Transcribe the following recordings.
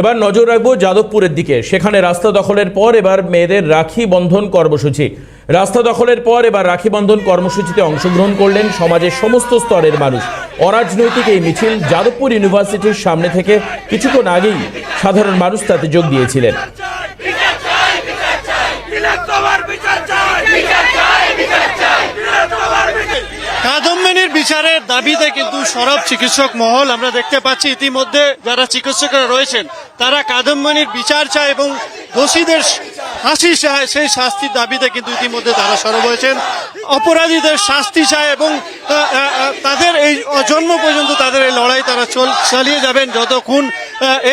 এবার নজর রাখব যাদবপুরের দিকে। সেখানে রাস্তা দখলের পর এবার মেয়েদের রাখি বন্ধন কর্মসূচি। রাস্তা দখলের পর এবার রাখি বন্ধন কর্মসূচিতে অংশগ্রহণ করলেন সমাজের সমস্ত স্তরের মানুষ। অরাজনৈতিক এই মিছিল যাদবপুর ইউনিভার্সিটির সামনে থেকে কিছুক্ষণ আগেই সাধারণ মানুষ তাতে যোগ দিয়েছিলেন তোমার বিচার চাই বিচার চাই বিচার চাই তোমার বিচার কাদম্বিনীর বিচারের দাবিতে কিন্তু সরব চিকিৎসক মহল আমরা দেখতে পাচ্ছি ইতিমধ্যে যারা চিকিৎসকরা রয়েছেন, তারা কাদম্বানির বিচার চায় এবং দোষীদের ফাঁসি চায়, সেই শাস্তির দাবিতে কিন্তু ইতিমধ্যে তারা সরব হয়েছেন। অপরাধীদের শাস্তি চায় এবং তাদের এই জন্ম পর্যন্ত তাদের এই লড়াই তারা চল, চালিয়ে যাবেন যতক্ষণ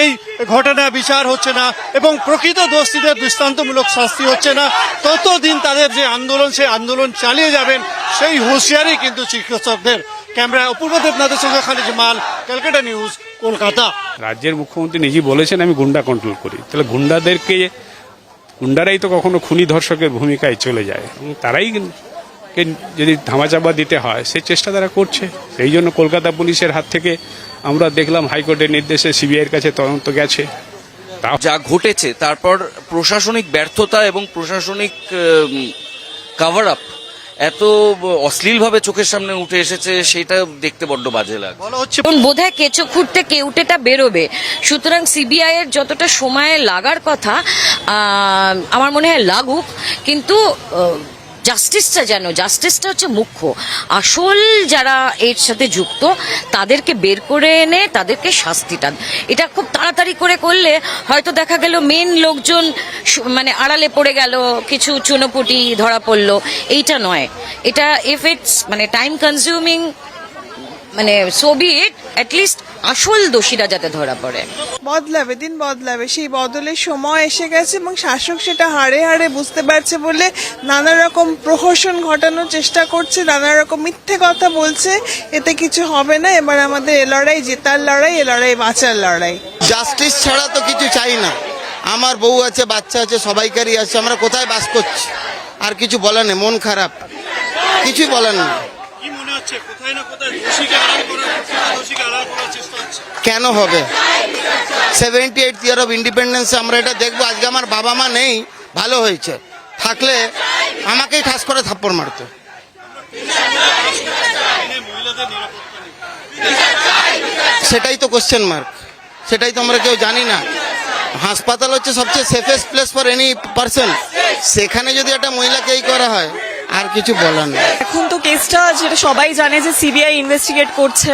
এই ঘটনা বিচার হচ্ছে না এবং প্রকৃত দোষীদের দৃষ্টান্তমূলক শাস্তি হচ্ছে না। ততদিন তাদের যে আন্দোলন, সেই আন্দোলন চালিয়ে যাবেন, সেই হুঁশিয়ারি কিন্তু চিকিৎসকদের। ক্যামেরা অপূর্ব দেবনাথের সঙ্গে খালিদ মাল, ক্যালকাটা নিউজ, কলকাতা। রাজ্যের মুখ্যমন্ত্রী নিজেই বলেছেন, আমি গুন্ডা কন্ট্রোল করি। তাহলে গুন্ডাদেরকে গুন্ডারাই তো কখনো খুনি ধর্ষকের ভূমিকায় চলে যায়। তারাই যদি ধামাচাপা দিতে হয়, সে চেষ্টা তারা করছে। সেই জন্য কলকাতা পুলিশের হাত থেকে আমরা দেখলাম হাইকোর্টের নির্দেশে সিবিআইয়ের কাছে তদন্ত গেছে। যা ঘটেছে, তারপর প্রশাসনিক ব্যর্থতা এবং প্রশাসনিক কাভার আপ এত অশ্লীলভাবে চোখের সামনে উঠে এসেছে সেটা দেখতে বড্ড বাজে লাগে বলা হচ্ছে বোধহয় কেঁচো খুঁড়তে কেউটেটা বেরোবে। সুতরাং সিবিআই এর যতটা সময় লাগার কথা আমার মনে হয় লাগুক কিন্তু জাস্টিসটা যেন, জাস্টিসটা হচ্ছে মুখ্য। আসল যারা এর সাথে যুক্ত, তাদেরকে বের করে এনে তাদেরকে শাস্তিটা এটা খুব তাড়াতাড়ি করে করলে হয়তো দেখা গেল মেন লোকজন মানে আড়ালে পড়ে গেল, কিছু চুনোপুটি ধরা পড়ল। এইটা নয়। এটা ইফ ইটস মানে টাইম কনজিউমিং মানে ছবি অ্যাটলিস্ট আসল দোষীরা যাতে ধরা পড়ে। বদলাবে দিন বদলাবে। সেই বদলের সময় এসে গেছে এবং শাসক সেটা হাড়ে হাড়ে বুঝতে পারছে বলে নানা রকম প্রহসন ঘটানোর চেষ্টা করছে নানা রকম মিথ্যে কথা বলছে। এতে কিছু হবে না। এবার আমাদের এ লড়াই জেতার লড়াই এ লড়াই বাঁচার লড়াই। জাস্টিস ছাড়া তো কিছু চাই না। আমার বউ আছে বাচ্চা আছে সবাইকারই আছে। আমরা কোথায় বাস করছি? আর কিছু বলার নেই মন খারাপ। কিছুই বলার নেই। হচ্ছে, কোথায় না কোথায় দোষীকে আড়াল করার দোষীকে আড়াল করার চেষ্টা হচ্ছে। কেন হবে? Seventy eight year of independence আমরা এটা দেখব। আজকে আমার বাবা মা নেই, ভালো হয়েছে। থাকলে আমাকেই ঠাস করে থাপ্পড় মারতো। সেটাই তো কোশ্চেন মার্ক সেটাই তো আমরা কেউ জানি না। হাসপাতাল হচ্ছে সবচেয়ে safest place for any person সেখানে যদি একটা মহিলাকে এই করা হয় আর কিছু বলার নেই। এখন তো কেসটা যেটা সবাই জানে যে সিবিআই ইনভেস্টিগেট করছে,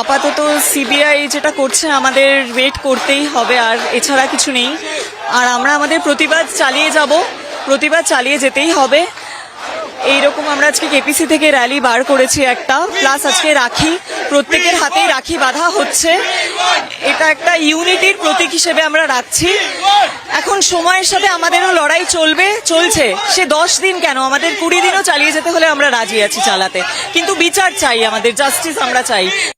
আপাতত সিবিআই যেটা করছে আমাদের ওয়েট করতেই হবে আর এছাড়া কিছু নেই। আর আমরা আমাদের প্রতিবাদ চালিয়ে যাব, প্রতিবাদ চালিয়ে যেতেই হবে। এইরকম আমরা আজকে কেপিসি থেকে র্যালি বার করেছি একটা। প্লাস আজকে রাখি, প্রত্যেকের হাতেই রাখি বাধা হচ্ছে। এটা একটা ইউনিটির প্রতীক হিসেবে আমরা রাখছি। এখন সময়ের সাথে আমাদেরও লড়াই চলবে, চলছে। সে দশ দিন কেন? আমাদের কুড়ি দিনও চালিয়ে যেতে হলে আমরা রাজি আছি চালাতে। কিন্তু বিচার চাই আমাদের জাস্টিস আমরা চাই।